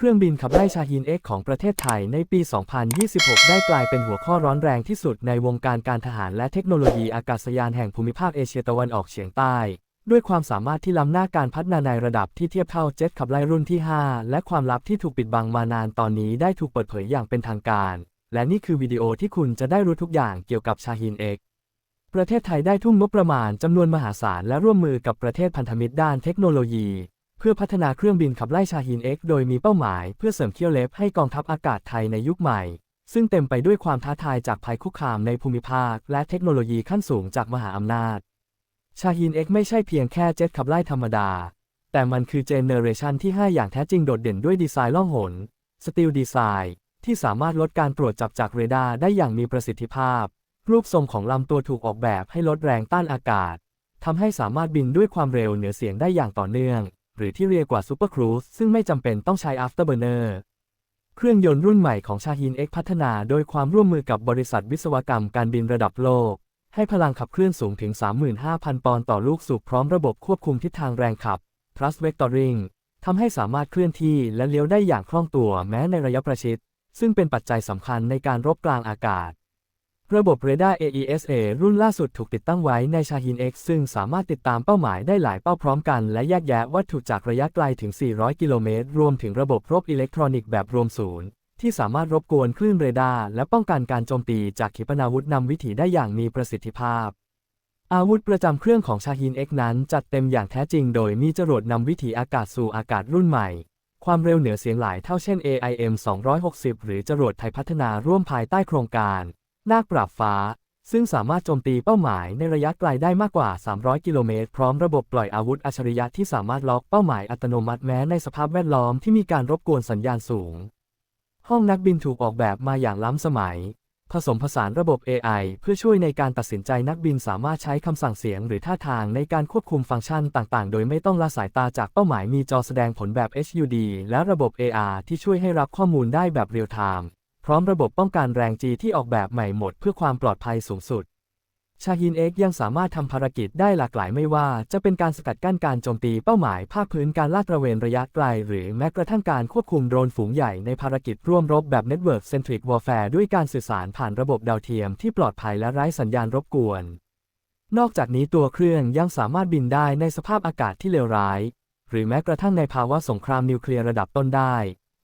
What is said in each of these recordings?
เครื่องบินขับไล่ชาฮีนเอ็กของประเทศไทยในปี 2026 ได้กลายเป็นหัวข้อร้อนแรงที่สุดในวงการการทหารและเทคโนโลยีอากาศยานแห่งภูมิภาคเอเชียตะวันออกเฉียงใต้ ด้วยความสามารถที่ล้ำหน้าการพัฒนาในระดับที่เทียบเท่าเจ็ตขับไล่รุ่นที่ 5 และความลับที่ถูกปิดบังมานานตอนนี้ได้ถูกเปิดเผยอย่างเป็นทางการ และนี่คือวิดีโอที่คุณจะได้รู้ทุกอย่างเกี่ยวกับชาฮีนเอ็กประเทศไทยได้ทุ่มงบประมาณจำนวนมหาศาลและร่วมมือกับประเทศพันธมิตรด้านเทคโนโลยี เพื่อพัฒนาเครื่องบินขับไล่ชาฮีน X โดยมีเป้าหมายเพื่อเสริมเขี้ยวเล็บให้กองทัพอากาศไทยในยุคใหม่ ซึ่งเต็มไปด้วยความท้าทายจากภัยคุกคามในภูมิภาค และเทคโนโลยีขั้นสูงจากมหาอำนาจ ชาฮีน X ไม่ใช่เพียงแค่เจ็ตขับไล่ธรรมดา แต่มันคือเจเนอเรชันที่ 5 อย่างแท้จริงโดดเด่นด้วยดีไซน์ล่องหนสตีลดีไซน์ที่สามารถลดการตรวจจับจากเรดาร์ได้อย่างมีประสิทธิภาพ รูปทรงของลำตัวถูกออกแบบให้ลดแรงต้านอากาศทำให้สามารถบินด้วยความเร็วเหนือเสียงได้อย่างต่อเนื่อง หรือที่เรียกว่าซูเปอร์ครูซซึ่งไม่จำเป็นต้องใช้ afterburner เครื่องยนต์รุ่นใหม่ของชาฮิน X พัฒนาโดยความร่วมมือกับบริษัทวิศวกรรมการบินระดับโลก ให้พลังขับเคลื่อนสูงถึง 35,000 ปอนด์ต่อลูกสูบพร้อมระบบควบคุมทิศทางแรงขับ thrust vectoring ทำให้สามารถเคลื่อนที่และเลี้ยวได้อย่างคล่องตัวแม้ในระยะประชิด ซึ่งเป็นปัจจัยสำคัญในการรบกลางอากาศ ระบบเรดาร์ AESA รุ่นล่าสุดถูกติดตั้งไว้ในชาฮิน X ซึ่งสามารถติดตามเป้าหมายได้หลายเป้าพร้อมกัน และแยกแยะวัตถุจากระยะไกลถึง 400 กิโลเมตร รวมถึงระบบรบอิเล็กทรอนิกส์แบบรวมศูนย์ ที่สามารถรบกวนคลื่นเรดาร์และป้องกันการโจมตีจากขีปนาวุธนำวิถีได้อย่างมีประสิทธิภาพ อาวุธประจำเครื่องของชาฮิน X นั้นจัดเต็มอย่างแท้จริง โดยมีจรวดนำวิถีอากาศสู่อากาศรุ่นใหม่ความเร็วเหนือเสียงหลายเท่าเช่น AIM 260 หรือจรวดไทยพัฒนาร่วมภายใต้โครงการ นาคปราบฟ้า ซึ่งสามารถโจมตีเป้าหมายในระยะไกลได้มากกว่า 300 กิโลเมตร พร้อมระบบปล่อยอาวุธอัจฉริยะที่สามารถล็อกเป้าหมายอัตโนมัติแม้ในสภาพแวดล้อมที่มีการรบกวนสัญญาณสูง ห้องนักบินถูกออกแบบมาอย่างล้ำสมัย ผสมผสานระบบ AI เพื่อช่วยในการตัดสินใจนักบินสามารถใช้คำสั่งเสียงหรือท่าทางในการควบคุมฟังก์ชันต่างๆ โดยไม่ต้องละสายตาจากเป้าหมายมีจอแสดงผลแบบ HUD และระบบ AR ที่ช่วยให้รับข้อมูลได้แบบเรียลไทม์ ร้อมระบบป้องกันแรงจีที่ออกแบบใหม่หมดเพื่อความปลอดภัยสูงสุด ชาฮินเอ็กยังสามารถทำภารกิจได้หลากหลายไม่ว่า จะเป็นการสกัดกั้นการโจมตีเป้าหมายภาคพื้นการลาดตระเวนระยะไกล หรือแม้กระทั่งการควบคุมโดรนฝูงใหญ่ในภารกิจร่วมรบแบบ Network Centric Warfare ด้วยการสื่อสารผ่านระบบดาวเทียมที่ปลอดภัยและไร้สัญญาณรบกวน นอกจากนี้ตัวเครื่องยังสามารถบินได้ในสภาพอากาศที่เลวร้าย หรือแม้กระทั่งในภาวะสงครามนิวเคลียร์ระดับต้นได้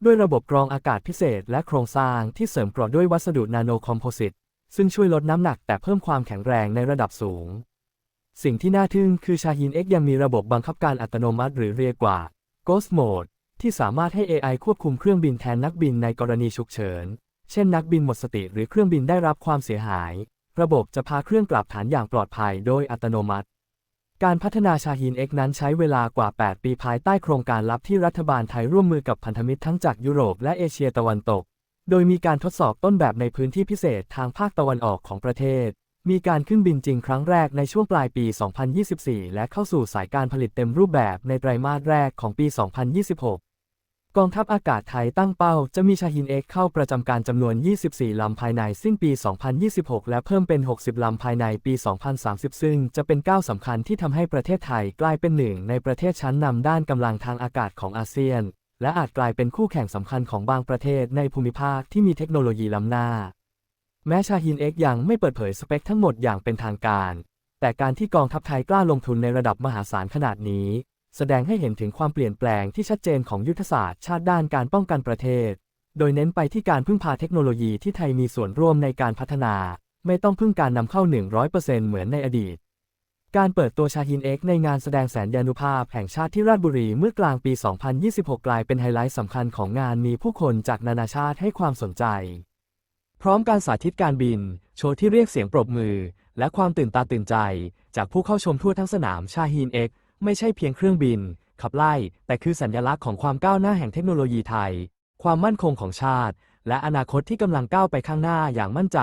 ด้วยระบบกรองอากาศพิเศษและโครงสร้างที่เสริมกราะด้วยวัสดุนาโนคอมโพสิตซึ่งช่วยลดน้ำหนักแต่เพิ่มความแข็งแรงในระดับสูง สิ่งที่น่าทึ่งคือชาฮิน X ยังมีระบบบังคับการอัตโนมัติหรือเรียกว่า Ghost Mode ที่สามารถให้ AI ควบคุมเครื่องบินแทนนักบินในกรณีฉุกเฉิน เช่นนักบินหมดสติหรือเครื่องบินได้รับความเสียหาย ระบบจะพาเครื่องกลับฐานอย่างปลอดภัยโดยอัตโนมัติ การพัฒนาชาฮินเอกนั้นใช้เวลากว่า 8 ปีภายใต้โครงการลับที่รัฐบาลไทยร่วมมือกับพันธมิตรทั้งจากยุโรปและเอเชียตะวันตก โดยมีการทดสอบต้นแบบในพื้นที่พิเศษทางภาคตะวันออกของประเทศ มีการขึ้นบินจริงครั้งแรกในช่วงปลายปี 2024 และเข้าสู่สายการผลิตเต็มรูปแบบในไตรมาสแรกของปี 2026 กองทัพอากาศไทยตั้งเป้าจะมีชาฮิน X เข้าประจำการจำนวน 24 ลำภายในสิ้นปี 2026 และเพิ่มเป็น 60 ลำภายในปี 2030 ซึ่งจะเป็นก้าวสำคัญที่ทำให้ประเทศไทยกลายเป็นหนึ่งในประเทศชั้นนำด้านกำลังทางอากาศของอาเซียน และอาจกลายเป็นคู่แข่งสำคัญของบางประเทศในภูมิภาคที่มีเทคโนโลยีล้ำหน้า แม้ชาฮิน X ยังไม่เปิดเผยสเปคทั้งหมดอย่างเป็นทางการ แต่การที่กองทัพไทยกล้าลงทุนในระดับมหาศาลขนาดนี้ แสดงให้เห็นถึงความเปลี่ยนแปลงที่ชัดเจนของยุทธศาสตร์ชาติด้านการป้องกันประเทศ โดยเน้นไปที่การพึ่งพาเทคโนโลยีที่ไทยมีส่วนร่วมในการพัฒนา ไม่ต้องพึ่งการนำเข้า 100%เหมือนในอดีต การเปิดตัวชาฮิน X ในงานแสดงแสนยานุภาพแห่งชาติที่ราชบุรีเมื่อกลางปี 2026 กลายเป็นไฮไลท์สำคัญของงานมีผู้คนจากนานาชาติให้ความสนใจ พร้อมการสาธิตการบิน โชว์ที่เรียกเสียงปรบมือ และความตื่นตาตื่นใจ จากผู้เข้าชมทั่วทั้งสนามชาฮีน X ไม่ใช่เพียงเครื่องบิน ขับไล่ แต่คือสัญลักษณ์ของความก้าวหน้าแห่งเทคโนโลยีไทย ความมั่นคงของชาติ และอนาคตที่กำลังก้าวไปข้างหน้าอย่างมั่นใจ